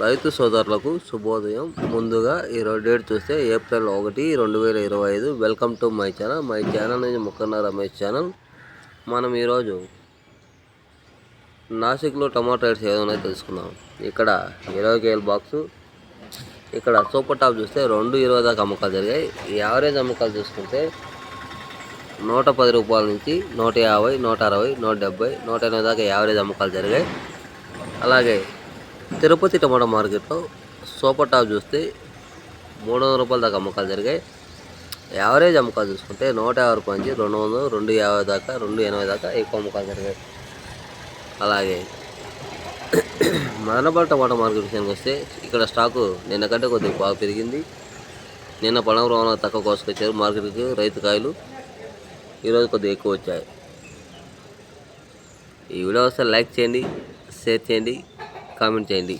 రైతు సోదరులకు శుభోదయం. ముందుగా ఈరోజు డేట్ చూస్తే ఏప్రిల్ ఒకటి రెండు వేల ఇరవై ఐదు. Welcome to my channel. My channel నుంచి ముక్కన్న రమేష్ ఛానల్. మనం ఈరోజు నాసిక్లో టమాటో రేట్స్ ఏదైనా తెలుసుకుందాం. ఇక్కడ ఇరవై కేల బాక్సు. ఇక్కడ సూపర్ టాప్ చూస్తే రెండు ఇరవై దాకా అమ్మకాలు జరిగాయి. ఈ యావరేజ్ అమ్మకాలు చూసుకుంటే నూట పది రూపాయల నుంచి నూట యాభై నూట అరవై నూట డెబ్బై నూట ఎనభై దాకా యావరేజ్ అమ్మకాలు జరిగాయి. అలాగే తిరుపతి టమాటా మార్కెట్లో సూపర్ టాప్ చూస్తే మూడు వందల రూపాయల దాకా అమ్మకాలు జరిగాయి. యావరేజ్ అమ్మకాలు చూసుకుంటే నూట యాభై రూపాయల నుంచి రెండు వందలు రెండు యాభై దాకా రెండు ఎనభై దాకా ఎక్కువ అమ్మకాలు జరిగాయి. అలాగే మదనపల్లి టమాటా మార్కెట్ విషయానికి వస్తే ఇక్కడ స్టాకు నిన్న కంటే కొద్దిగా బాగా పెరిగింది. నిన్న పడవ తక్కువ కోసుకొచ్చారు మార్కెట్కి రైతు కాయలు. ఈరోజు కొద్దిగా ఎక్కువ వచ్చాయి. ఈ వీడియో వస్తే లైక్ చేయండి షేర్ చేయండి. కామెంట్ చేయండి.